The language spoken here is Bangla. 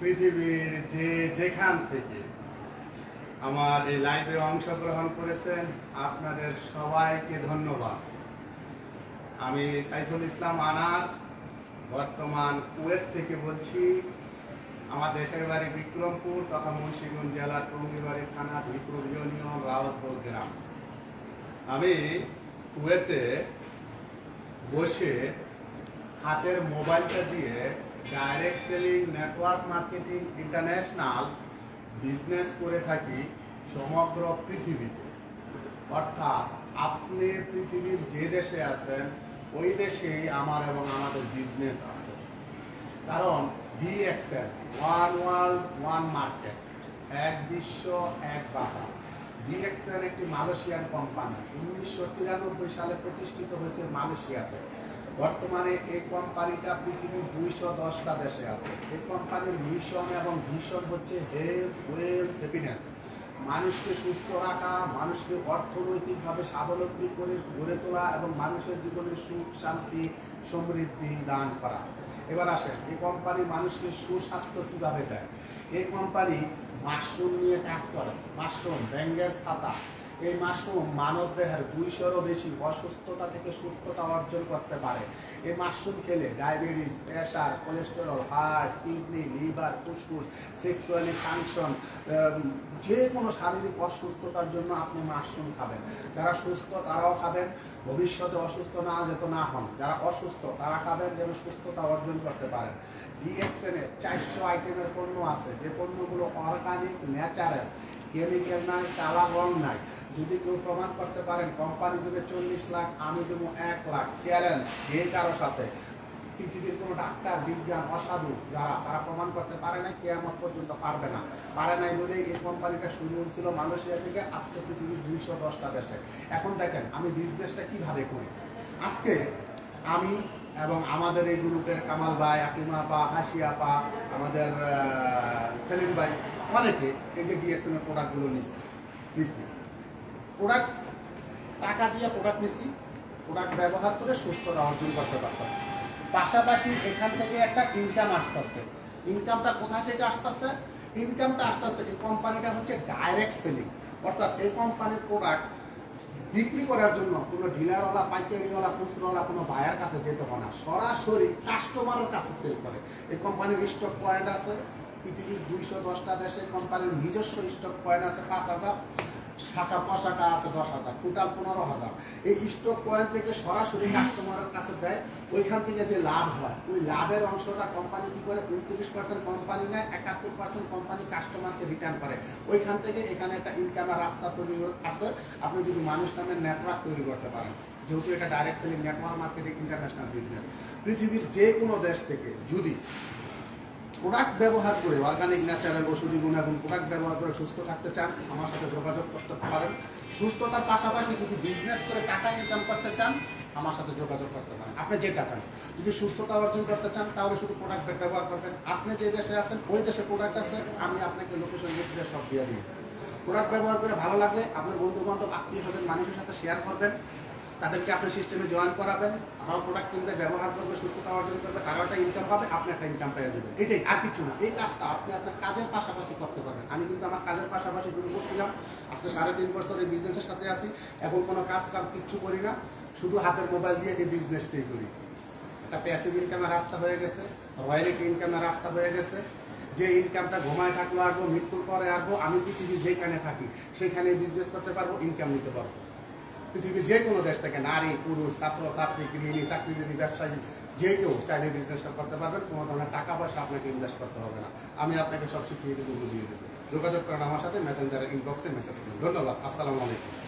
পৃথিবীর যে যেখান থেকে আমার এই লাইভে অংশগ্রহণ করেছেন, আপনাদের সবাইকে ধন্যবাদ। আমি সাইফুল ইসলাম আনার, বর্তমান কুয়েত থেকে বলছি। আমার দেশের বাড়ি বিক্রমপুর তথা মুন্সিগঞ্জ জেলার টঙ্গিবাড়ি থানা ভিপুর ইউনিয়ন রাওয়াতপুর গ্রাম। আমি কুয়েতে বসে হাতের মোবাইলটা দিয়ে direct selling network marketing international business করে থাকি সমগ্র পৃথিবীতে। অর্থাৎ আপনি পৃথিবীর যে দেশে আছেন, ওই দেশেই আমার এবং আমাদের বিজনেস আছে। কারণ DXL one world one market এক বিশ্ব, এক বাজার। ডিএক্সএল একটি মালয়েশিয়ান কোম্পানি উনিশশো তিরানব্বই সালে প্রতিষ্ঠিত হয়েছে মালয়েশিয়াতে। বর্তমানে এই কোম্পানিটা পৃথিবীর দুইশো দশটা দেশে আছে। এই কোম্পানির মিশন এবং ভিশন হচ্ছে হেলথ ওয়েলথ হ্যাপিনেস মানুষকে সুস্থ রাখা, মানুষকে অর্থনৈতিকভাবে স্বাবলম্বী করে গড়ে তোলা এবং মানুষের জীবনে সুখ, শান্তি, সমৃদ্ধি দান করা। এবার আসেন এই কোম্পানি মানুষকে সুস্বাস্থ্য কীভাবে দেয়? এই কোম্পানি মাশরুম নিয়ে কাজ করে। মাশরুম ব্যাঙ্গের ছাতা। এই মাশরুম মানব দেহের দুইশোরও বেশি অসুস্থতা থেকে সুস্থতা অর্জন করতে পারে। এই মাশরুম খেলে diabetes pressure cholesterol, heart, kidney, liver, ফুসফুস, সেক্সুয়ালি ফাংশন যে কোনো শারীরিক অসুস্থতার জন্য আপনি মাশরুম খাবেন। যারা সুস্থ তারাও খাবেন, ভবিষ্যতে অসুস্থ না যেত না হন। যারা অসুস্থ তারা খাবেন যেন সুস্থতা অর্জন করতে পারেন। ডিএক্সএনে চারশো আইটেমের পণ্য আছে। যে পণ্যগুলো অর্গানিক ন্যাচারাল কেমিক্যাল নাই কালা রং নাই। যদি কেউ প্রমাণ করতে পারেন কোম্পানি দেবে চল্লিশ লাখ, আমি দেবো এক লাখ। চ্যালেঞ্জ যে কারও সাথে। পৃথিবীর কোনো ডাক্তার, বিজ্ঞান, অসাধু যারা, তারা প্রমাণ করতে পারে না কেয়ামত পর্যন্ত পারবে না। পারে নাই বলেই এই কোম্পানিটা শুরু হয়েছিল মালয়েশিয়া থেকে, আজকে পৃথিবীর দুইশো দশটা দেশে। এখন দেখেন, আমি বিজনেসটা কীভাবে করি? আজকে আমি এবং আমাদের এই গ্রুপের কামাল ভাই, আকিমা পা হাসিয়া পা আমাদের সেলিম ভাই, অনেকে এই যে ডিএক্সএম এর প্রোডাক্টগুলো নিচ্ছি নিচ্ছি প্রোডাক্ট টাকা দিয়ে প্রোডাক্ট নিচ্ছি প্রোডাক্ট ব্যবহার করে সুস্থতা অর্জন করতে পারতেছে। পাশাপাশি এখান থেকে একটা ইনকাম আসতেছে। ইনকামটা কোথা থেকে আসতেছে? ইনকামটা আসতেছে এই কোম্পানিটা হচ্ছে ডাইরেক্ট সেলিং অর্থাৎ এই কোম্পানির প্রোডাক্ট বিক্রি করার জন্য কোনো ডিলারওয়ালা পাইকারিওয়ালা, খুচরোওয়ালা, কোনো বায়ার কাছে যেতে হয় না। সরাসরি কাস্টমারের কাছে সেল করে। এই কোম্পানির স্টক পয়েন্ট আছে। পৃথিবীর দুইশো দশটা দেশে কোম্পানির নিজস্ব স্টক পয়েন্ট আছে, পাঁচ হাজার। শাখা পশাখা আছে দশ হাজার টোটাল পনেরো হাজার। এই স্টক পয়েন্ট থেকে সরাসরি কাস্টমারের কাছে দেয়, ওইখান থেকে যে লাভ হয়, ওই লাভের অংশটা কোম্পানি কি করে? উনত্রিশ পার্সেন্ট কোম্পানি নেয়, একাত্তর পার্সেন্ট কোম্পানি কাস্টমারকে রিটার্ন করে। ওইখান থেকে এখানে একটা ইনকামের রাস্তা তৈরি আছে। আপনি যদি মানুষ নামের নেটওয়ার্ক তৈরি করতে পারেন, যেহেতু এটা direct selling network marketing international business পৃথিবীর যে কোনো দেশ থেকে যদি প্রোডাক্ট ব্যবহার করে অর্গানিক ন্যাচারাল ওষুধি গুণাগুণ প্রোডাক্ট ব্যবহার করে সুস্থ থাকতে চান, আমার সাথে যোগাযোগ করতে পারেন। সুস্থতার পাশাপাশি যদি বিজনেস করে টাকা ইনকাম করতে চান, আমার সাথে যোগাযোগ করতে পারেন। আপনি যেটা চান। যদি সুস্থতা অর্জন করতে চান, তাহলে শুধু প্রোডাক্ট ব্যবহার করবেন। আপনি যে দেশে আছেন, ওই দেশে প্রোডাক্ট আছে, আমি আপনাকে লোকেশন দিয়ে সব দিয়ে দিই প্রোডাক্ট ব্যবহার করে ভালো লাগলে আপনার বন্ধু বান্ধব আত্মীয় স্বজন, মানুষের সাথে শেয়ার করবেন। তাদেরকে আপনার সিস্টেমে জয়েন করাবেন তারাও প্রোডাক্ট কিনবে ব্যবহার করবে, সুস্থতা অর্জন করবে তারাও একটা ইনকাম পাবে, আপনি একটা ইনকাম পেয়ে যাবেন। এটাই, আর কিছু না। এই কাজটা আপনি আপনার কাজের পাশাপাশি করতে পারবেন। আমি কিন্তু আমার কাজের পাশাপাশি শুরু করছিলাম। আজকে সাড়ে তিন বছর এই বিজনেসের সাথে আছি। এখন কোনো কাজ কাম কিচ্ছু করি না। শুধু হাতের মোবাইল দিয়ে এই বিজনেসটাই করি। একটা প্যাসিভ ইনকামের রাস্তা হয়ে গেছে রয়্যালিটি ইনকামের রাস্তা হয়ে গেছে। যে ইনকামটা ঘুমায় থাকল, আসব, মৃত্যুর পরে আসব, আমি পৃথিবী যেখানে থাকি সেখানে বিজনেস করতে পারব ইনকাম নিতে পারব। পৃথিবীর যে কোনো দেশ থেকে নারী, পুরুষ, ছাত্র, ছাত্রী, গৃহিণী, চাকরিজীবী, ব্যবসায়ী, যে কেউ চাইলে বিজনেসটা করতে পারবেন, কোনো ধরনের টাকা পয়সা আপনাকে ইনভেস্ট করতে হবে না। আমি আপনাকে সব শিখিয়ে দেবো, বুঝিয়ে দেবো। যোগাযোগ করেন আমার সাথে মেসেঞ্জারের ইনবক্সে মেসেজ করুন। ধন্যবাদ, আসসালামু আলাইকুম।